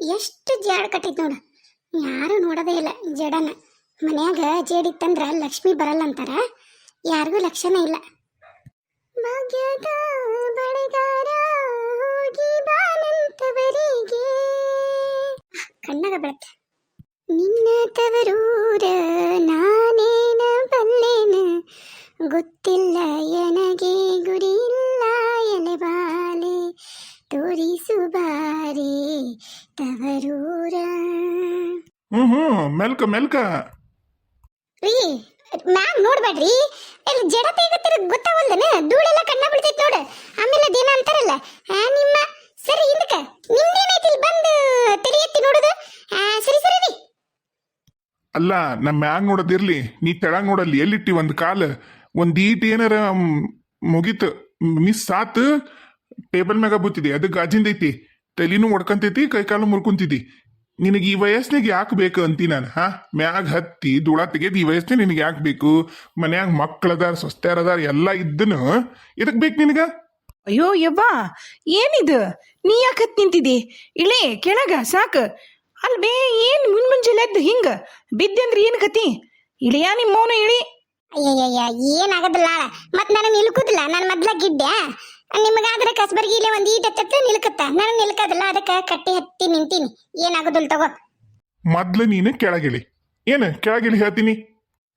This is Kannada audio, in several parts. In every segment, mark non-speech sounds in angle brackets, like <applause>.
ಎಷ್ಟು ಜಾಡ್ ಕಟ್ಟಿದ್ ನೋಡು. ಯಾರು ನೋಡೋದೇ ಇಲ್ಲ ಜಡನ. ಮನ್ಯಾಗ ಜೇಡಿತ್ತಂದ್ರ ಲಕ್ಷ್ಮಿ ಬರಲ್ಲ ಅಂತಾರ. ಯಾರಿಗೂ ಲಕ್ಷಣ ಇಲ್ಲ. ಭಾಗ್ಯದ ಬಳೆಗಾರ ಹೋಗಿ ಬಾನಂತವರಿಗೆ ಕಣ್ಣಾಗ ಬೆಳತ್ತೆ ನಿನ್ನ ತವರೂರ ನಾನೇನ ಬಲ್ಲೇನ? ಗೊತ್ತಿಲ್ಲ, ಎನಗೆ ಇಲ್ಲ ಎಲೆಬಾಲೆ ತೋರಿಸು ಬಾರೆ ತವರೂರ. ಹ್ಮ್ ಹ್ಮ್ ಮೆಲ್ಕ ಮೆಲ್ಕ. ರೀ ಮ್ಯಾಮ್ ನೋಡ್ಬೇಡ್ರಿ ಇಲ್ಲಿ ಜಡ ತೆಗತ್ತಿರ ಗೊತ್ತಾವಲ್ದನ ಧೂಳೆಲ್ಲ ಕಣ್ಣ ಬಿಡ್ತೈತಿ ನೋಡು. ಆಮೇಲೆ ಅದೇನ ಅಂತಾರಲ್ಲ ಆ, ನಿಮ್ಮ ಸರಿ ಹಿಂದಕ ನಿಮ್ದೇನೈತಿ ಇಲ್ಲಿ ಬಂದು ತೆರೆಯತ್ತಿ ನೋಡುದು? ಆ, ಸರಿ ಸರಿ ರೀ. ಅಲ್ಲ ನಮ್ಮ ಮ್ಯಾಗ್ ನೋಡೋದಿರ್ಲಿ ನೀ ತೆಳಗ್ ನೋಡಲ್ಲಿ ಎಲ್ಲಿಟ್ಟಿ ಒಂದು ಕಾಲ? ಒಂದು ಈಟ್ ಏನಾರ ಮುಗಿತು ಮುಗೀತು ಮಿಸ್ ಆತ್? ಟೇಬಲ್ ಮ್ಯಾಗ ಬೂತಿದಿ ಅದು ಗಾಜಿಂದೈತಿ ತಲೆನೂ ಒಡ್ಕಂತೈತಿ ಕೈ ಕಾಲು ಮುರ್ಕೊಂತಿದ್ದಿ ನಿನಗೆ ಈ ವಯಸ್ಸಿನಾಗ ಯಾಕೆ ಬೇಕು ಅಂತಿ ನಾನು ಹಾ? ಮ್ಯಾಗ ಹತ್ತಿ ಧೂಳ ತೆಗೆದು ಈ ವಯಸ್ಸಿನ ನಿನಗೆ ಯಾಕೆ ಬೇಕು? ಮನ್ಯಾಗ ಮಕ್ಕಳದಾರ ಸೊಸ್ತಾರದಾರ ಎಲ್ಲ ಇದ್ದನು ಇದಕ್ಕೆ ಬೇಕು ನಿನಗ? ಅಯ್ಯೋ ಯವ್ವ ಏನಿದು? ನೀ ಯಾಕೆ ಹತ್ ನಿಂತಿದಿ? ಇಳೆ ಕೆಳಗ ಸಾಕು. ಅಲ್ವೇ ಏನ್ ಮುನ್ ಮುಂಜಾನೆ ಎದ್ದು ಹಿಂಗ? ಬಿದ್ದೆ ಏನ್ ಕತಿ? ಇಳಿಯ ನಿಮ್ಮ ಮೌನ ಇಳಿ ಅಯ್ಯಯ್ಯ ಏನಾಗದಿಲ್ಲ ಮತ್ ನನಗೆ ನಿಲ್ಕುದಿಲ್ಲ ನಾನು ಮೊದ್ಲ ಗಿಡ್ಡೆ ನಿಮಗಾದ್ರೆ ಕಸ್ಬರ್ಗಿ ಇಲ್ಲೇ ಒಂದ್ ಈಟ್ ಹತ್ತ ನಿಲ್ಕತ್ತ? ನಾನು ನಿಲ್ಕದಲ್ಲ ಅದಕ್ಕೆ ಕಟ್ಟಿ ಹತ್ತಿ ನಿಂತೀನಿ. ಏನಾಗೋದಿಲ್ಲ ತಗೋ. ಮೊದ್ಲು ನೀನು ಕೆಳಗಿಳಿ. ಏನು ಕೆಳಗಿಳಿ ಹೇಳ್ತೀನಿ?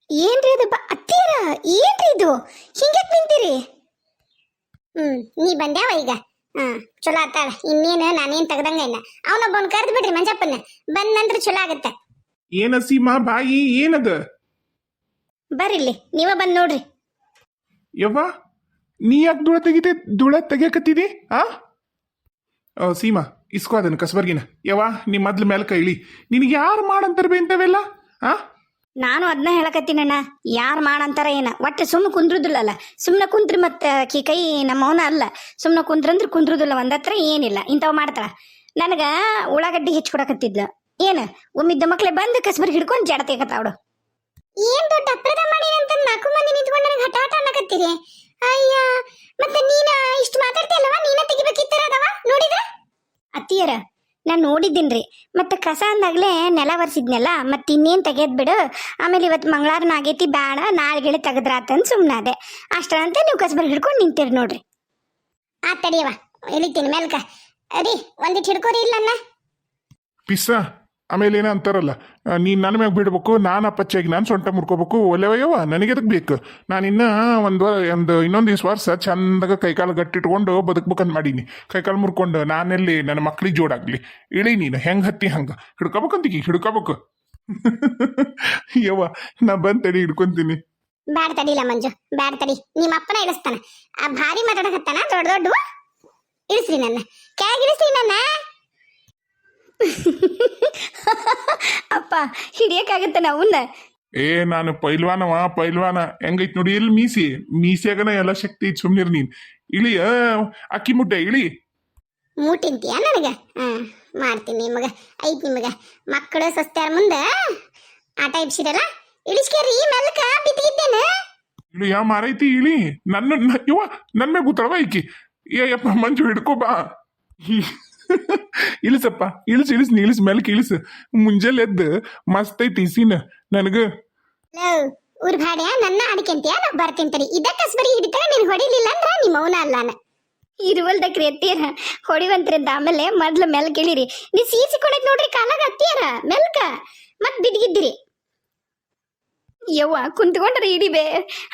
ಏನ್ರಿ ಅದು ಅತ್ತೀರ ಏನ್ರಿ ಇದು? ಹಿಂಗೆ ನಿಂತೀರಿ? ಹ್ಮ್ ನೀ ಬಂದ್ಯಾವ ಈಗ? ಹ್ಮ್ ಚಲೋ ಆತಾಳ. ಇನ್ನೇನು ನಾನೇನ್ ತೆಗ್ದಂಗ ಇಲ್ಲ. ಅವನೊಬ್ಬನ್ ಕರ್ದ್ ಬಿಡ್ರಿ ಮಂಜಪ್ಪನ ಬಂದ್ ನಂತರ ಚಲೋ ಆಗತ್ತೆ. ಏನ ಸೀಮಾ ಬಾಯಿ ಏನದ? ಬರ್ರಿಲ್ಲಿ ನೀವ ಬಂದ್ ನೋಡ್ರಿ. ಯವ್ವ? ನೀ ಯಾಕೆ ಧೂಳ ತೆಗಿತೆ? ಧೂಳ ತೆಗಿಯಕತ್ತಿದಿ? ಆ? ಓ ಸೀಮಾ ಇಸ್ಕೋ ಅದನ್ನು ಕಸಬರ್ಗಿನ. ಯವ್ವ ನೀ ಮೊದ್ಲು ಮೇಲೆ ಇಳಿ ನಿನಗೆ ಯಾರು ಮಾಡಂತಾರ ಬೇ ಇಂಥವೆಲ್ಲ? ಆ? ನಾನು ಅದನ್ನ ಹೇಳಕತ್ತೀನಣ್ಣ. ಯಾರು ಮಾಡಂತಾರ ಏನ? ಒಟ್ಟು ಸುಮ್ಮನೆ ಕುಂದ್ರದಿಲ್ಲಲ್ಲ. ಸುಮ್ಮನೆ ಕುಂತ್ರಿ ಮತ್ತೆ ಕಿ ಕೈ ನಮ್ಮವನ ಅಲ್ಲ. ಸುಮ್ಮನೆ ಕುಂದ್ರಂದ್ರೆ ಒಂದ ಒಂದತ್ರ ಏನಿಲ್ಲ. ಇಂಥವ್ ಮಾಡ್ತಾಳ. ನನಗ ಉಳ್ಳಾಗಡ್ಡಿ ಹೆಚ್ಚಿಕೊಡಕತ್ತಿದ್ಲ ಏನ? ಒಮ್ಮಿದ್ದ ಮಕ್ಳೆ ಬಂದು ಕಸ್ಬರ್ಗಿ ಹಿಡ್ಕೊಂಡು ಜಡ ಅವಳು ಏನ್ ದೊಡ್ಡ ಅಪ್ರದ ಮಾಡಿ ಅಂತ ನಾಲ್ಕು ಮಂದಿ ನಿಂತ್ಕೊಂಡು ನನಗೆ ಹಠಾಟ ಹಠ ಅನ್ನಕತ್ತೀರಿ? ಅಯ್ಯ, ಮತ್ತೆ ನೀನ ಇಷ್ಟು ಮಾತಾಡ್ತಿಯಲ್ಲವ? ನೀನ ತೆಗಿಬೇಕಿತ್ತರ ಅದವ? ನೋಡಿದ್ರ? ಅತ್ತಿಯರ, ನಾನು ನೋಡಿದ್ದೀನ್ರಿ. ಮತ್ತೆ ಕಸ ಅಂದಾಗ್ಲೇ ನೆಲ ಒರೆಸಿದ್ನಲ್ಲ, ಮತ್ತೆ ಇನ್ನೇನು ತೆಗೆದ್ ಬಿಡು. ಆಮೇಲೆ ಇವತ್ತು ಮಂಗಳಾರನ ಆಗೈತಿ ಬೇಡ ನಾಳೆಗೆಳೆ ತೆಗೆದ್ರಾತಂದು ಸುಮ್ಮನಾದೆ ಅಷ್ಟರಂತೆ ನೀವು ಕಸಬರ್ ಹಿಡ್ಕೊಂಡು ನಿಂತೀರಿ ನೋಡ್ರಿ. ಆ ತಡಿಯವ ಎಳಿತೀನಿ, ಮೇಲ್ಕ. ರೀ ಒಂದಿಟ್ಟು ಹಿಡ್ಕೋರಿ ಇಲ್ಲನ್ನ. ಪಿಸ್ಸ? ಆಮೇಲೆ ಏನೋ ಅಂತಾರಲ್ಲ ನೀನು ನನ್ನ ಮ್ಯಾಗ ಬಿಡ್ಬೇಕು, ನಾನು ಅಪ್ಪಚ್ಚಾಗಿ ನಾನು ಸೊಂಟ ಮುರ್ಕೋಬೇಕು ಒಲೆವಯ್ಯವ ನನಗೆ ಅದಕ್ಕೆ ಬೇಕು? ನಾನು ಇನ್ನ ಒಂದು ಒಂದು ಇನ್ನೊಂದು ಇಸ್ ವರ್ಷ ಚಂದಾಗ ಕೈಕಾಲು ಗಟ್ಟಿಟ್ಕೊಂಡು ಬದುಕ್ಬೇಕಂತ ಮಾಡೀನಿ. ಕೈಕಾಲು ಮುರ್ಕೊಂಡು ನಾನೆಲ್ಲಿ ನನ್ನ ಮಕ್ಳಿಗೆ ಜೋಡಾಗ್ಲಿ. ಇಳಿ ನೀನು, ಹೆಂಗೆ ಹತ್ತಿ ಹಂಗ? ಹಿಡ್ಕೋಬೇಕಂತೀಗಿ ಹಿಡ್ಕೋಬೇಕು. <laughs> ಯವ್ವ, ನಾ ಬಂದು ತಡಿ, ಹಿಡ್ಕೊಂತೀನಿ. ಬ್ಯಾಡ ತಡಿಲ್ಲ ಮಂಜು, ಬ್ಯಾಡ ತಡಿ. ನಿಮ್ಮ ಅಪ್ಪನ ಇಳಿಸ್ತಾನ. ಆ ಭಾರಿ ಮಾತಾಡಕತ್ತಾನ, ದೊಡ್ಡ ದೊಡ್ಡ. ಇಳಿಸ್ರಿ ನನ್ನ. ಕೆಳಗೆ ಇಳಿಸ್ರಿ ನನ್ನ? <laughs> ಅಪ್ಪ ಹಿಡಿಯಕ್ಕಾಗತ್ತ ನಾವುನ್ನ ಏ ನಾನು ಪೈಲ್ವಾನವ ಪೈಲ್ವಾನ. ಹೆಂಗೈತ್ ನೋಡಿ ಎಲ್ಲಿ ಮೀಸಿ? ಮೀಸಿಯಾಗನ ಎಲ್ಲ ಶಕ್ತಿ ಐತಿ ಸುಮ್ನಿರ್ ನೀನ್. ಇಳಿ ಆ, ಅಕ್ಕಿ ಮುಟ್ಟೆ ಇಳಿ. ಮೂಟಿಂತೀಯ ನನಗ? ಮಾಡ್ತೀನಿ ನಿಮಗ. ಐತ್ ನಿಮಗ. ಮಕ್ಕಳು ಸಸ್ತ್ಯಾರ ಮುಂದ ಆಟ ಇಡ್ಸಿರಲ್ಲ? ಇಳಿಸ್ಕೇರಿ ಮೆಲ್ಕ ಬಿದ್ದಿದ್ದೇನೆ ಇಳಿ ಯಾ ಮಾರೈತಿ ಇಳಿ. ನನ್ನ ಇವ ನನ್ನ ಮೇಲೆ ಕೂತಾಳವ ಐಕಿ ಏ ಯಪ್ಪ ಮಂಜು ಹಿಡ್ಕೋ ಬಾ. ಇಳಿಸಪ್ಪ ಇಳಿಸ್ ಇಳಿಸ್ ನೀ ಇಳಿಸ್ ಮೇಲೆ ಇಳಿಸ್. ಮುಂಜಾನೆ ಎದ್ದು ಮಸ್ತ್ ಐತಿ ಸೀನ್ ನನಗ ಲವ್ ಊರ್ ಭಾಡ್ಯ ನನ್ನ ಅಡಿಕೆಂತೀಯ ನಾ ಬರ್ತೀನಿ ತಡಿ. ಇದ ಕಸ್ಬರಿ ಹಿಡಿತಾಗ ನೀನ್ ಹೊಡಿಲಿಲ್ಲ ಅಂದ್ರ ನಿಮ್ಮ ಮೌನ ಅಲ್ಲಾನ. ಇರುವಲ್ದಕ್ರಿ ಅತ್ತೀರ ಹೊಡಿವಂತ್ರಿಂದ ಆಮೇಲೆ ಮೊದ್ಲು ಮೆಲ್ ಕೇಳಿರಿ ನೀ ಸೀಸಿಕೊಂಡೈತ್ ನೋಡ್ರಿ ಕಾಲಾಗ ಅತ್ತಿಯರ ಮೆಲ್ಕ? ಮತ್ ಬಿದ್ಗಿದ್ದಿರಿ ಯವ್ವ ಕುಂತ್ಕೊಂಡ್ರೆ ಹಿಡಿಬೇ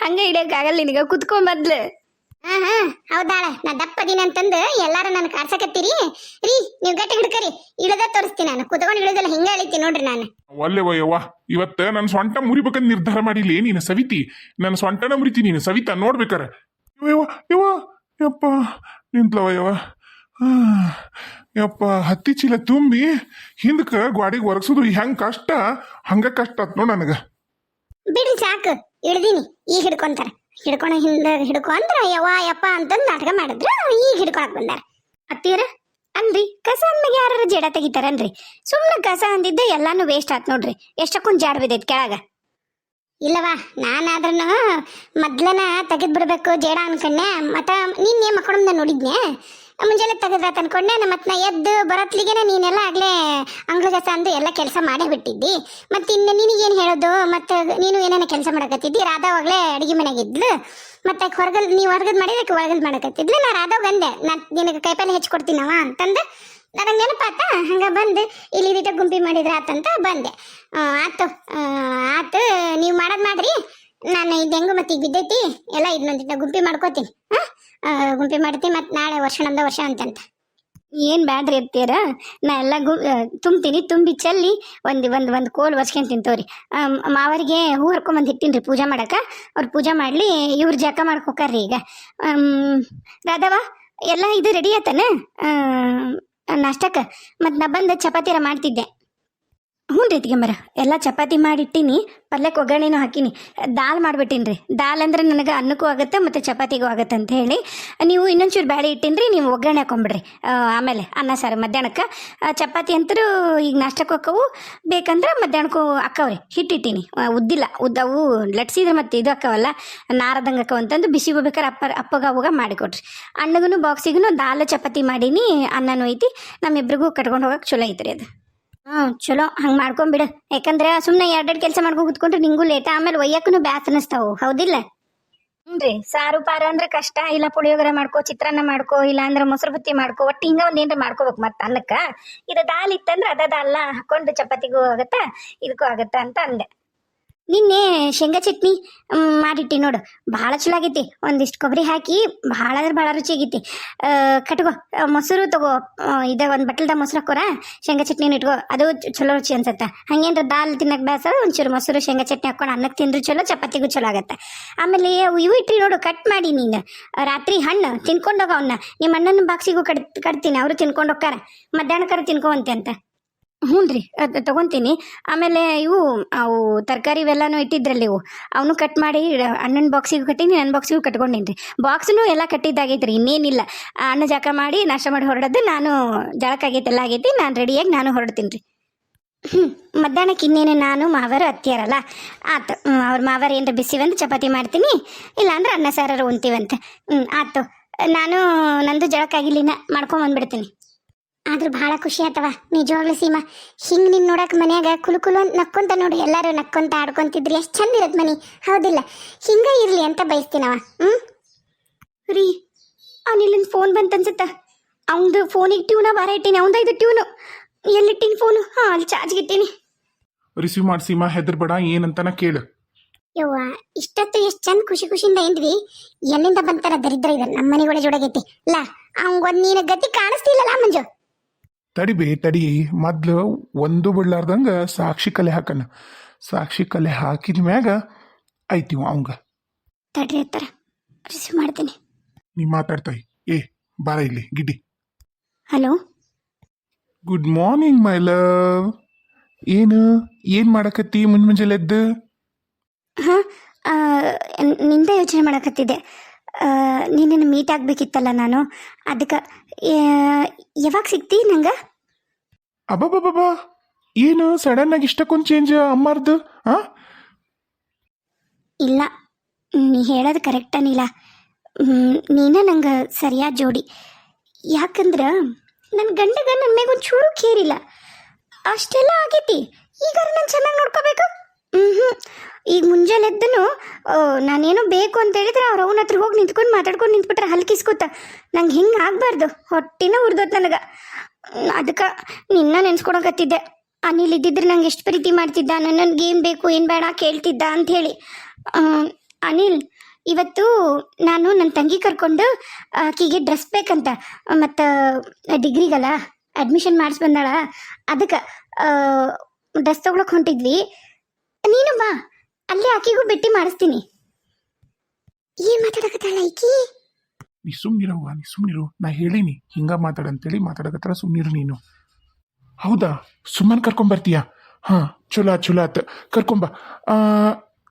ಹಂಗ ಹಿಡಿಯಕ್ಕಾಗಲ್ಲ ನಿನಗ ಕುತ್ಕೊ ಮೊದ್ಲು. ಹಾ ಹಾ ಹೌದಾಳ ನಾ ದಪ್ಪದಿನ ಅಂತಂದು ಎಲ್ಲಾರು ನನ್ನ ಕಾರ್ಸಕತ್ತೀರಿ ರೀ ನೀವು ಗಟ್ಟಿ ಹಿಡ್ಕರಿ. ಇಳದ ತೋರಿಸ್ತೀನಿ ನಾನು. ಕುತ್ಕೊಂಡು ಇಳಿದಲ್ಲ ಹಿಂಗ ಇಳಿತೀನಿ ನೋಡ್ರಿ ನಾನು. ಒಲ್ಲೆ ಯವ್ವ ಇವತ್ತ ನನ್ನ ಸೊಂಟ ಮುರಿಬೇಕಂತ ನಿರ್ಧಾರ ಮಾಡಿಲ್ಲ ನೀನು ಸವಿತಿ? ನನ್ನ ಸೊಂಟನ ಮುರಿತಿ ನೀನು ಸವಿತಾ? ನೋಡ್ಬೇಕಾರ. ಯವ್ವ ಯವ್ವ ಯಪ್ಪ. ನಿಂತ್ಲವ ಯವ್ವ. ಆ, ಯಪ್ಪ. ಹತ್ತಿ ಚೀಲ ತುಂಬಿ ಹಿಂದಕ್ಕೆ ಗ್ವಾಡಿಗೆ ಒರಗ್ಸೋದು ಹೆಂಗ್ ಕಷ್ಟ? ಹಂಗ ಕಷ್ಟ ಆತ್ ನೋಡ್ ನನಗ. ಬಿಡ್ರಿ ಸಾಕು. ಇಳ್ದೀನಿ. ಈಗ ಹಿಡ್ಕೊಂತಾರ. ಹಿಡ್ಕೊಳ ಹಿಡ್ಕೊ ಹಿಡ್ಕೊಂಡ್ರ ಯವ್ವ, ಯಪ್ಪ ಅಂತಂದ್ ನಾಟಕ ಮಾಡಿದ್ರು ಈಗ ಹಿಡ್ಕೊಳಕ್ ಬಂದಾರ. ಅತ್ತೀರ ಅಲ್ರಿ ಕಸ ಅಂದಾಗ ಯಾರು ಜಡ ತೆಗಿತಾರನ್ರಿ? ಸುಮ್ಮನೆ ಕಸ ಅಂದಿದ್ದೆ ಎಲ್ಲಾನು ವೇಸ್ಟ್ ಆತ್ ನೋಡ್ರಿ. ಎಷ್ಟಕ್ಕೊಂದು ಜಾಡ್ ಬಿದ್ದೈತ್ ಕೆಳಗ. ಇಲ್ಲವಾ ನಾನಾದ್ರೂ ಮೊದ್ಲನ ತೆಗೆದ್ ಬಿಡ್ಬೇಕು ಜೇಡ ಅನ್ಕಂಡೆ ಮತ್ತ ನಿನ್ನೆ ಮಕ್ಕಳನ್ನ ನೋಡಿದ್ನೆ ಮುಂಜಾನೆ ತೆಗೆದ್ರ ಅನ್ಕೊಂಡೆ ನಮ್ಮ ಅತ್ನ ಎದ್ದು ಬರತ್ಲಿಗೆನೆ ನೀನೆಲ್ಲ ಆಗ್ಲೇ ಅಂಗ್ಳ ಕಸ ಅಂದು ಎಲ್ಲ ಕೆಲಸ ಮಾಡೇ ಬಿಟ್ಟಿದ್ದಿ. ಮತ್ತೆ ಇನ್ನು ನಿನಗೇನು ಹೇಳೋದು? ಮತ್ತೆ ನೀನು ಏನೇನ ಕೆಲಸ ಮಾಡಕತ್ತಿದ್ದಿ? ರಾಧಾವಾಗ್ಲೇ ಅಡಿಗೆ ಮನೆಗಿದ್ಲು ಮತ್ತೆ ಹೊರಗಲ್, ನೀವು ಹೊರಗದ್ ಮಾಡಿದಕ್ಕೆ ಒಳಗದ್ ಮಾಡಕತ್ತಿದ್ಲು. ನಾ ರಾಧಾ ಬಂದೆ. ನಾನು ನಿನಗೆ ಕೈಪಲ್ಲೆ ಹೆಚ್ಚಿಕೊಡ್ತೀನವ ಅಂತಂದು. ನನಗೆ ನೆನಪಾತ, ಹಂಗ ಬಂದು ಇಲ್ಲಿ ಇದಿಟ ಗುಂಪಿ ಮಾಡಿದ್ರ ಆತಂತ ಬಂದೆ. ಆತು ಆತು, ನೀವು ಮಾಡೋದ್ ಮಾಡ್ರಿ ನಾನು ಇದು ಹೆಂಗು ಮತ್ತೆ ಈಗ ಬಿದ್ದೈತಿ? ಎಲ್ಲ ಇದನ್ನೊಂದಿಟ್ಟ ಗುಂಪಿ ಮಾಡ್ಕೋತೀನಿ. ಹಾ? ಗುಂಪಿ ಮಾಡ್ತಿ ಮತ್ತೆ ನಾಳೆ ವರ್ಷ ನಮ್ದು ವರ್ಷ ಅಂತಂತ. ಏನು ಬ್ಯಾಡ್ರಿ ಇರ್ತೀರ ನಾ ಎಲ್ಲ ಗು ತುಂಬ್ತೀನಿ, ತುಂಬಿ ಚೆಲ್ಲಿ, ಒಂದು ಒಂದು ಒಂದು ಕೋಲ್ ಒರ್ಸ್ಕೊಂತೀನಿ ತಿಂತವ್ರಿ. ಮಾವರಿಗೆ ಹೂ ಹರ್ಕೊಂಬಂದು ಇಟ್ಟಿನಿ ರೀ ಪೂಜೆ ಮಾಡಕ್ಕೆ ಅವ್ರು ಪೂಜೆ ಮಾಡಲಿ, ಇವ್ರು ಜಕ ಮಾಡ್ಕೊಕಾರ್ರಿ ಈಗ. ರಾಧವ ಎಲ್ಲ ಇದು ರೆಡಿ ಆತನ? ನಾಷ್ಟಕ್ಕೆ? ಮತ್ತು ನಾ ಬಂದು ಚಪಾತಿರ ಮಾಡ್ತಿದ್ದೆ. ಹ್ಞೂ ರೀ ತಿಗಂಬರ ಎಲ್ಲ ಚಪಾತಿ ಮಾಡಿಟ್ಟಿನಿ, ಪಲ್ಯಕ್ಕೆ ಒಗ್ಗರಣೆನೂ ಹಾಕಿನಿ. ದಾಲ್ ಮಾಡಿಬಿಟ್ಟಿನಿ ರೀ. ದಾಲ್ ಅಂದ್ರೆ ನನಗೆ ಅನ್ನಕ್ಕೂ ಆಗುತ್ತೆ ಮತ್ತು ಚಪಾತಿಗೂ ಆಗುತ್ತೆ ಅಂತ ಹೇಳಿ ನೀವು ಇನ್ನೊಂಚೂರು ಬ್ಯಾಳೆ ಇಟ್ಟಿನಿ ರೀ ನೀವು ಒಗ್ಗರಣೆ ಹಾಕೊಂಬಿಡ್ರಿ. ಆಮೇಲೆ ಅನ್ನ, ಸಾರು, ಮಧ್ಯಾಹ್ನಕ್ಕೆ. ಚಪಾತಿ ಅಂತರೂ ಈಗ ನಾಷ್ಟಕ್ಕೆ ಹಾಕವು ಬೇಕಂದ್ರೆ ಮಧ್ಯಾಹ್ನಕ್ಕೂ ಅಕ್ಕವ್ರಿ. ಹಿಟ್ಟಿಟ್ಟಿನಿ. ಉದ್ದಿಲ್ಲ. ಉದ್ದವು ಲಟ್ಸಿದ್ರೆ ಮತ್ತು ಇದು ಅಕ್ಕವಲ್ಲ, ನಾರದಂಗೆ ಅಕ್ಕವ ಅಂತಂದು ಬಿಸಿ ಬೇಕಾದ್ರೆ ಅಪ್ಪ, ಅಪ್ಪಗ ಅವಾಗ ಮಾಡಿಕೊಡ್ರಿ ಅಣ್ಣಗೂ ಬಾಕ್ಸಿಗೂ ದಾಲ್ ಚಪಾತಿ ಮಾಡೀನಿ, ಅನ್ನನೂ ಐತಿ. ನಮ್ಮಿಬ್ರಿಗೂ ಕಟ್ಕೊಂಡು ಹೋಗಕ್ಕೆ ಚಲೋ ಐತ್ರಿ ಅದು. ಹ್ಞೂ ಚಲೋ. ಹಂಗೆ ಮಾಡ್ಕೊಂಬಿಡು ಯಾಕಂದ್ರೆ ಸುಮ್ಮನೆ ಎರಡೆರಡು ಕೆಲಸ ಮಾಡ್ಕೊಂಡು ಕುತ್ಕೊಂಡ್ರೆ ನಿಂಗೂ ಲೇಟ ಆಮೇಲೆ ಒಯ್ಯಕ್ಕೂ ಬ್ಯಾಸ್ ಅನಿಸ್ತಾವು ಹೌದಿಲ್ಲ? ಹ್ಞೂ ರೀ. ಸಾರು ಪಾರ ಅಂದ್ರೆ ಕಷ್ಟ. ಇಲ್ಲ ಪುಳಿಯೋಗರೆ ಮಾಡ್ಕೋ, ಚಿತ್ರಾನ್ನ ಮಾಡ್ಕೋ, ಇಲ್ಲ ಅಂದ್ರೆ ಮೊಸರು ಬುತ್ತಿ ಮಾಡ್ಕೋ, ಒಟ್ಟು ಹಿಂಗ ಒಂದ್ ಏನ್ರ ಮಾಡ್ಕೋಬೇಕು ಮತ್ತೆ ಅನ್ನಕ್ಕ. ಇದು ದಾಲ್ ಇತ್ತಂದ್ರೆ ಅದ ದಾಲ್ನ ಹಾಕೊಂಡು ಚಪಾತಿಗೂ ಆಗತ್ತ, ಇದಕ್ಕೂ ಆಗತ್ತ ಅಂತ ಅಂದೆ. ನಿನ್ನೆ ಶೇಂಗಾ ಚಟ್ನಿ ಮಾಡಿಟ್ಟಿ ನೋಡು. ಭಾಳ ಚಲೋ ಆಗೈತಿ. ಒಂದಿಷ್ಟು ಕೊಬ್ಬರಿ ಹಾಕಿ ಭಾಳ ಅಂದ್ರೆ ಭಾಳ ರುಚಿ ಆಗೈತಿ. ಕಟ್ಗೋ ಮೊಸರು ತಗೋ. ಇದು ಒಂದು ಬಟ್ಲದ ಮೊಸರು ಹಾಕೋರ, ಶೇಂಗಾ ಚಟ್ನಿನ ಇಟ್ಕೋ. ಅದು ಚಲೋ ರುಚಿ ಅನ್ಸತ್ತ. ಹಂಗೇನ್ರ ದಾಲ್ ತಿನ್ನಕ್ ಬೇಸರ ಒಂಚೂರು ಮೊಸರು, ಶೇಂಗಾ ಚಟ್ನಿ ಹಾಕೊಂಡು ಅನ್ನಕ್ಕೆ ತಿಂದ್ರು ಚಲೋ, ಚಪಾತಿಗೂ ಚಲೋ ಆಗತ್ತೆ. ಆಮೇಲೆ ಇವು ಇಟ್ರಿ ನೋಡು, ಕಟ್ ಮಾಡಿ ನೀನು. ರಾತ್ರಿ ಹಣ್ಣು ತಿನ್ಕೊಂಡೋಗ ಅವನ್ನ ನಿಮ್ಮ ಅಣ್ಣನ ಬಾಕ್ಸಿಗೂ ಕಡ್, ಕಟ್ತೀನಿ, ಅವರು ತಿನ್ಕೊಂಡು ಹೋಗ್ತಾರ. ಮಧ್ಯಾಹ್ನಕ್ಕಾರ ತಿನ್ಕೋವಂತೆ ಅಂತ. ಹ್ಞೂ ರೀ, ಅದು ತೊಗೊತೀನಿ. ಆಮೇಲೆ ಇವು, ಅವು ತರಕಾರಿ ಇವೆಲ್ಲನೂ ಇಟ್ಟಿದ್ರಲ್ಲಿ ಇವು, ಅವನು ಕಟ್ ಮಾಡಿ ಅಣ್ಣನ ಬಾಕ್ಸಿಗೂ ಕಟ್ಟೀನಿ ನನ್ನ ಬಾಕ್ಸಿಗೂ ಕಟ್ಕೊಂಡಿನಿ ರೀ. ಬಾಕ್ಸ್ನು ಎಲ್ಲ ಕಟ್ಟಿದ್ದಾಗೈತೆ ರೀ ಇನ್ನೇನಿಲ್ಲ ಅಣ್ಣ ಜಾಕ ಮಾಡಿ, ನಾಷ್ಟ ಮಾಡಿ ಹೊರಡೋದು, ನಾನು ಜಳಕಾಗೈತೆ, ಎಲ್ಲ ಆಗೈತಿ, ನಾನು ರೆಡಿಯಾಗಿ ನಾನು ಹೊರಡ್ತೀನಿ ರೀ. ಹ್ಞೂ, ಮಧ್ಯಾಹ್ನಕ್ಕೆ ಇನ್ನೇನು ನಾನು, ಮಾವರು ಅತ್ತಿಯಾರಲ್ಲ, ಆತು ಅವ್ರ ಮಾವರು ಬಿಸಿ ಬಂದು ಚಪಾತಿ ಮಾಡ್ತೀನಿ, ಇಲ್ಲಾಂದ್ರೆ ಅನ್ನ ಸಾರು ಉಣ್ತೀವಂತೆ. ಹ್ಞೂ ಆತು, ನಾನು, ನಂದು ಜಳಕ್ಕಾಗಿಲ್ಲಿನ ಮಾಡ್ಕೊಂಬಂದ್ಬಿಡ್ತೀನಿ. ಆದ್ರೂ ಬಹಳ ಖುಷಿ ಆತವ. ನಿಜವಾಗ್ಲೂ ಸೀಮಾ ಹಿಂಗ್ ನಿನ್ ನೋಡಕ್ ಮನ್ಯಾಗ ಕುಲು ಕುಲು ಅಂತ ನಕ್ಕೊಂತ ನೋಡಿ ಎಲ್ಲಾರು ನಕ್ಕೊಂತ ಆಡ್ಕೊಂತಿದ್ರಿ ಎಷ್ಟ್ ಚಂದ ಇರತ್ ಮನಿ. ಹೌದಿಲ್ಲ ಹಿಂಗ ಇರ್ಲಿ ಅಂತ ಬಯಸ್ತೀನವ. ಹ್ಮ್? ರೀ ಅವನಿಲ್ಲ ಫೋನ್ ಬಂತ ಅನ್ಸುತ್ತ. ಅವ್ನದು ಫೋನಿಗೆ ಟ್ಯೂನ ಬಾರ ಇಟ್ಟಿನಿ ಅವಂದ ಇದು ಟ್ಯೂನು ಎಲ್ಲಿಟ್ಟಿನಿ ಫೋನು ಹಾ ಅಲ್ಲಿ ಚಾರ್ಜ್ಗೆ ಇಟ್ಟೀನಿ. ರಿಸೀವ್ ಮಾಡಿ ಸೀಮಾ ಹೆದರ್ಬೇಡ ಏನಂತನ ಕೇಳು. ಯವ್ವ ಇಷ್ಟೊತ್ತು ಎಷ್ಟ್ ಚಂದ ಖುಷಿ ಖುಷಿಯಿಂದ ಏನ್ರಿ ಎಲ್ಲಿಂದ ಬಂತಾರ ದರಿದ್ರ ಇದ್ರ ನಮ್ಮ ಮನೆಗಳ ಜೋಡಗೈತಿ. ಲಾ ಅವಂಗೊಂದ್ ನೀನ ಗತಿ ಕಾಣಿಸ್ತಿಲ್ಲಲ್ಲ ಮಂಜು? ತಡಿಬೇ ತಡಿ. ಮೊದ್ಲು ಒಂದು ಬಿಡ್ಲಾರ್ದಂಗೆ ಸಾಕ್ಷಿ ಕಲೆ ಹಾಕಣ ಸಾಕ್ಷಿ ಕಲೆ ಹಾಕಿದ ಮ್ಯಾಗ ಐತಿವ ಅವಂಗ. ತಡ್ರಿ ಹತ್ತಾರ ರಿಸೀವ್ ಮಾಡ್ತೀನಿ. ನೀ ಮಾತಾಡ್ತಾಯಿ ಏ ಬಾರ ಇಲ್ಲಿ ಗಿಡ್ಡಿ. Hello? Good morning my love ಏನು ಏನು ಮಾಡಕತ್ತಿ ಮುಂಜ್ ಮುಂಜಾನೆ ಎದ್ದು? ಹಾಂ ನಿಂದ ಯೋಚನೆ ಮಾಡಕತ್ತಿದ್ದೆ. ನಿನ್ನನ್ನು ಮೀಟ್ ಆಗಬೇಕಿತ್ತಲ್ಲ ನಾನು. ಅದಕ್ಕೆ ಯಾವಾಗ ಸಿಗ್ತಿ ನಂಗೆ? ಅಬ್ಬಬ್ಬಬ್ಬಾ ಏನು ಸಡನ್ ಆಗಿ ಇಷ್ಟಕ್ಕೊಂದು ಚೇಂಜ್ ಅಮ್ಮಾರ್ದು ಇಲ್ಲ ನೀ ಹೇಳೋದು ಕರೆಕ್ಟನಿಲ್ಲ ನೀನೇ ನಂಗೆ ಸರಿಯಾದ ಜೋಡಿ. ಯಾಕಂದ್ರೆ ನನ್ನ ಗಂಡಗ ನನ್ನ ಮ್ಯಾಗ ಒಂದು ಚೂರು ಕೇರಿಲ್ಲ. ಅಷ್ಟೆಲ್ಲ ಆಗೈತಿ. ಈಗ ನಾನು ಚೆನ್ನಾಗಿ ನೋಡ್ಕೋಬೇಕು? ಹ್ಞೂ ಈಗ ಮುಂಜಾನೆ ಎದ್ದನು ನಾನೇನು ಬೇಕು ಅಂತ ಹೇಳಿದ್ರೆ ಅವ್ರ ಅವನ ಹತ್ರ ಹೋಗಿ ನಿಂತ್ಕೊಂಡು ಮಾತಾಡ್ಕೊಂಡು ನಿಂತ್ಬಿಟ್ರೆ ಹಲ್ಕಿಸ್ಕೊತ ನಂಗೆ ಹಿಂಗೆ ಆಗಬಾರ್ದು ಹೊಟ್ಟಿನ ಉರ್ದೋತ್ ನನಗೆ. ಅದಕ್ಕೆ ನಿನ್ನ ನೆನ್ಸ್ಕೊಳಕತ್ತಿದ್ದೆ ಅನಿಲ್ ಇದ್ದಿದ್ರೆ ನಂಗೆ ಎಷ್ಟು ಪ್ರೀತಿ ಮಾಡ್ತಿದ್ದ ನನ್ನನ್ಗೆ ಏನು ಬೇಕು ಏನು ಬೇಡ ಕೇಳ್ತಿದ್ದ ಅಂತ ಆ, ಅನಿಲ್ ಇವತ್ತು ನಾನು ನನ್ನ ತಂಗಿ ಕರ್ಕೊಂಡು ಆಕಿಗೆ ಡ್ರೆಸ್ ಬೇಕಂತ ಮತ್ತು ಡಿಗ್ರಿಗಲ್ಲ ಅಡ್ಮಿಷನ್ ಮಾಡಿಸ್ ಬಂದಾಳ. ಅದಕ್ಕೆ ಡ್ರೆಸ್ ತೊಗೊಳಕ್ಕೆ ಹೊಂಟಿದ್ವಿ. ನೀನು ಬಾ. ಅಲ್ಲೇ ಆಕಿಗೂ ಭೇಟಿ ಮಾಡಿಸ್ತೀನಿ. ಏನ್ ಮಾತಾಡಕತ್ತಾಳ ಐಕಿ ನೀ ಸುಮ್ನಿರವ್ವ ನೀ ಸುಮ್ನಿರು. ನಾ ಹೇಳಿನಿ, ಹಿಂಗ ಮಾತಾಡಂತೇಳಿ ಮಾತಾಡಕತ್ತಾರ ಸುಮ್ನಿರು ನೀನು. ಹೌದಾ? ಸುಮ್ಮನೆ ಕರ್ಕೊಂಬರ್ತೀಯ ಹಾ, ಚಲೋ ಚುಲ ಆತ್. ಕರ್ಕೊಂಬ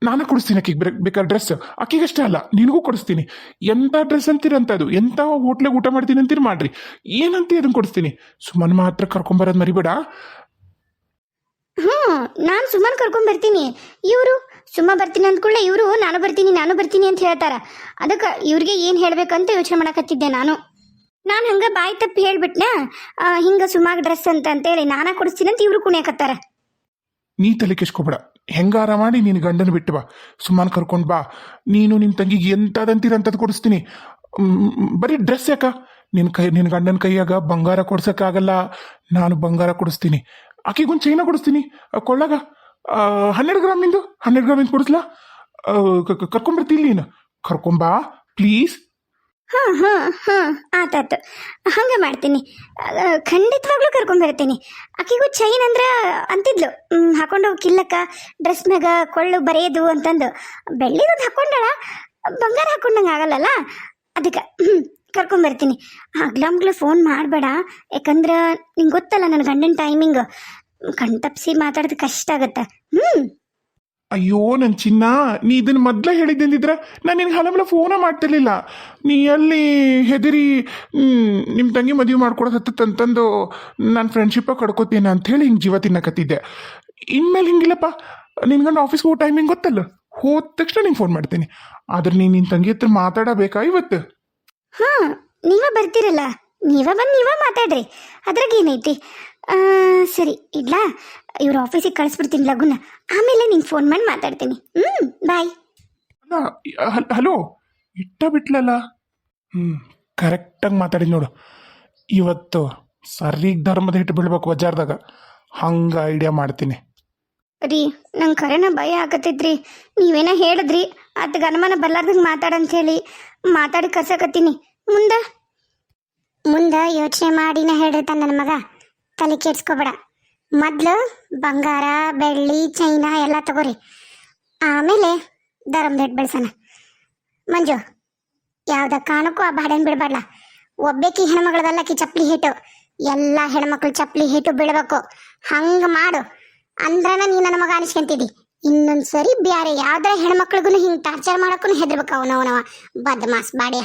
ನಾನೇ ಕೊಡಿಸ್ತೀನಿ ಆಕಿಗೆ. ಬೇಕಾದ ಡ್ರೆಸ್? ಆಕಿಗಷ್ಟೇ ಅಲ್ಲ, ನಿನಗೂ ಕೊಡಿಸ್ತೀನಿ. ಎಂಥ ಡ್ರೆಸ್ ಅಂತೀರಂತ ಅದು ಎಂಥ ಹೋಟ್ಲಾಗ ಊಟ ಮಾಡ್ತೀನಿ ಅಂತೀರಿ ಮಾಡ್ರಿ. ಏನಂತೀ ಅದನ್ನ ಕೊಡಿಸ್ತೀನಿ? ಸುಮ್ಮನೆ ಮಾತ್ರ ಕರ್ಕೊಂಬರೋದು ಮರಿಬೇಡ. ಹ್ಞೂ, ನಾನು ಸುಮ್ಮನೆ ಕರ್ಕೊಂಡ್ ಬರ್ತೀನಿ. ಇವರು ಸುಮ್ಮ ಬರ್ತೀನಿ ಅಂದ್ಕೊಳ್ಳೆ ಇವರು, ನಾನು ಬರ್ತೀನಿ ನಾನು ಬರ್ತೀನಿ ಅಂತ ಹೇಳ್ತಾರ. ಅದಕ್ಕೆ ಇವ್ರಿಗೆ ಏನು ಹೇಳ್ಬೇಕಂತ ಯೋಚನೆ ಮಾಡಕತ್ತಿದ್ದೆ ನಾನು. ನಾನು ಹಂಗ ಬಾಯಿ ತಪ್ಪಿ ಹೇಳ್ಬಿಟ್ನ ಹಿಂಗೆ ಸುಮಾಗ್ ಡ್ರೆಸ್ ಅಂತ ಅಂತೇಳಿ ನಾನಾ ಕೊಡಿಸ್ತೀನಿ ಅಂತ ಇವರು ಕುಣಿಯಕತ್ತಾರ. ನೀ ತಲೆ ಕೆಸ್ಕೊಬೇಡ ಹೆಂಗಾರ ಮಾಡಿ ನೀನು ಗಂಡನ ಬಿಟ್ಟು ಬಾ. ಸುಮ್ಮನೆ ಕರ್ಕೊಂಡು ಬಾ. ನೀನು ನಿಮ್ಮ ತಂಗಿಗೆ ಎಂಥದಂತೀರ ಅಂಥದ್ದು ಕೊಡಿಸ್ತೀನಿ ಬರೀ ಡ್ರೆಸ್ ಯಾಕ? ನಿನ್ನ ಕೈ ನಿನ್ನ ಗಂಡನ ಕೈಯಾಗ ಬಂಗಾರ ಕೊಡ್ಸೋಕ್ಕಾಗಲ್ಲ. ನಾನು ಬಂಗಾರ ಕೊಡಿಸ್ತೀನಿ. ಆಕೆಗೊಂದು ಚೈನ ಕೊಡಿಸ್ತೀನಿ. ಕೊಳ್ಳಾಗ. ಹನ್ನೆರಡು ಗ್ರಾಮಿಂದು ಹನ್ನೆರಡು ಗ್ರಾಮಿಂದು ಕೊಡಿಸ್ಲಾ? ಕರ್ಕೊಂಬರ್ತೀನಿ ನೀನು. ಕರ್ಕೊಂಬಾ ಪ್ಲೀಸ್ ಹಾ ಹಾ ಹಾ. ಆತಾತು ಹಂಗೆ ಮಾಡ್ತೀನಿ. ಖಂಡಿತವಾಗ್ಲೂ ಕರ್ಕೊಂಡ್ ಆಕೆಗೂ ಚೈನ್ ಅಂದ್ರೆ ಅಂತಿದ್ಲು. ಹಾಕೊಂಡು ಕಿಲ್ಲಕ್ಕ ಡ್ರೆಸ್ ಮ್ಯಾಗ ಕೊಳ್ಳು ಬರೆಯೋದು ಅಂತಂದು. ಬೆಳ್ಳಿದೊಂದು ಹಾಕೊಂಡಳ, ಬಂಗಾರ ಹಾಕೊಂಡಂಗೆ ಆಗಲ್ಲಲ್ಲ? ಅದಕ್ಕೆ, ಹ್ಮ್. ಕರ್ಕೊಂಡ್ ಬರ್ತೀನಿ. ಆಗ್ಲಮ್ಗ್ಲ ಫೋನ್ ಮಾಡಬೇಡ. ಯಾಕಂದ್ರ ನಿಂಗೆ ಗೊತ್ತಲ್ಲ ನನ್ನ ಗಂಡನ ಟೈಮಿಂಗ್ ಕಣ್ತಪ್ಸಿ ಮಾತಾಡೋದು ಕಷ್ಟ ಆಗತ್ತೆ. ಹ್ಮ್. ಅಯ್ಯೋ ನನ್ನ ಚಿನ್ನ, ನೀ ಇದನ್ನ ಮೊದಲೇ ಹೇಳಿದ್ದಂದಿದ್ರೆ ನಾನು ನಿನಗೆ ಹಲವೆಲ್ಲ ಫೋನ ಮಾಡ್ತಿರ್ಲಿಲ್ಲ. ನೀ ಅಲ್ಲಿ ಹೆದರಿ ನಿಮ್ಮ ತಂಗಿ ಮದುವೆ ಮಾಡ್ಕೊಡೋದತ್ತಂತಂದು ನಾನು ಫ್ರೆಂಡ್ಶಿಪ್ಪ ಅಂತ ಅಂಥೇಳಿ ಹಿಂಗೆ ಜೀವ ತಿನ್ನಕತ್ತಿದ್ದೆ ಇನ್ಮೇಲೆ ಹಿಂಗಿಲ್ಲಪ್ಪ. ನಿನ್ಗಂಡು ಆಫೀಸ್ಗೆ ಹೋಗೋ ಟೈಮಿಂಗ್ ಗೊತ್ತಲ್ಲ? ಹೋದ ತಕ್ಷಣ ನಿಂಗೆ ಫೋನ್ ಮಾಡ್ತೀನಿ. ಆದ್ರೆ ನೀನು ನಿನ್ನ ತಂಗಿ ಹತ್ರ ಮಾತಾಡಬೇಕಾ ಇವತ್ತು? ಹಾ ನೀವ ಬರ್ತೀರಲ್ಲ. ನೀವ ಬಂದು ನೀವ ಮಾತಾಡ್ರಿ. ಅದ್ರಾಗ ಏನೈತಿ? ಸರಿ ಇಡ್ಲಾ? ಇವ್ರ ಆಫೀಸಿಗೆ ಕಳಿಸ್ಬಿಡ್ತೀನಿ ಲಗುನ ಆಮೇಲೆ ನಿಂಗೆ ಫೋನ್ ಮಾಡಿ ಮಾತಾಡ್ತೀನಿ. ಹ್ಮ್ ಬಾಯ್ ಹಲ್- ಇಟ್ಟ ಬಿಟ್ಲಲ್ಲ? ಹ್ಞೂ ಕರೆಕ್ಟಾಗಿ ಮಾತಾಡಿದ್ ನೋಡು. ಇವತ್ತು ಸರಿಗೆ ಧರ್ಮದ ಹಿಟ್ಟು ಬೀಳ್ಬೇಕು ವಜಾರ್ದಾಗ ಹಂಗೆ ಐಡಿಯಾ ಮಾಡ್ತೀನಿ. ರೀ ನಂಗೆ ಕರೆನ ಭಯ ಆಗತ್ತೈತ್ರಿ. ನೀವೇನ ಹೇಳಿದ್ರಿ ಅದ್ ಗನಮಾನ ಬರ್ಲಾರ್ದಂಗೆ ಮಾತಾಡಂತ ಹೇಳಿ. ಮಾತಾಡಿ ಕರ್ಸಕತ್ತೀನಿ. ಮುಂದೆ? ಮುಂದೆ ಯೋಚನೆ ಮಾಡಿನ ಹೇಳಿರ್ತಾನ ನನ್ನ ಮಗ. ತಲೆ ಕೆಡ್ಸ್ಕೊಬೇಡ. ಮೊದ್ಲು ಬಂಗಾರ, ಬೆಳ್ಳಿ, ಚೈನಾ ಎಲ್ಲ ತಗೋರಿ. ಆಮೇಲೆ ಧರಮ್ ಬೆಟ್ ಬೆಳ್ಸೋಣ ಮಂಜು, ಯಾವ್ದ ಕಾರಣಕ್ಕೂ ಆ ಬಾಡನ್ ಬಿಡಬಾರ್ಲ ಒಬ್ಬೇಕಿ ಹೆಣ್ಮಗಳದಲ್ಲಕಿ ಚಪ್ಪಲಿ ಹಿಟ್ಟು. ಎಲ್ಲ ಹೆಣ್ಮಕ್ಳು ಚಪ್ಪಲಿ ಹಿಟ್ಟು ಬಿಡಬೇಕು. ಹಂಗ ಮಾಡು. ಅಂದ್ರನ ನೀ ನನ್ನ ಮಗ ಅನಿಸ್ಕೊಂತಿದ್ದಿ. ಇನ್ನೊಂದ್ಸರಿ ಬ್ಯಾರೆ ಯಾವ್ದಾರ ಹೆಣ್ಮಕ್ಳಿಗೂ ಹಿಂಗ್ ಟಾರ್ಚರ್ ಮಾಡಕ್ಕೂ ಹೆದರ್ಬೇಕು ಅವನವನವ. ಬದ್ಮಾಸ್ ಬಾಡ್ಯ.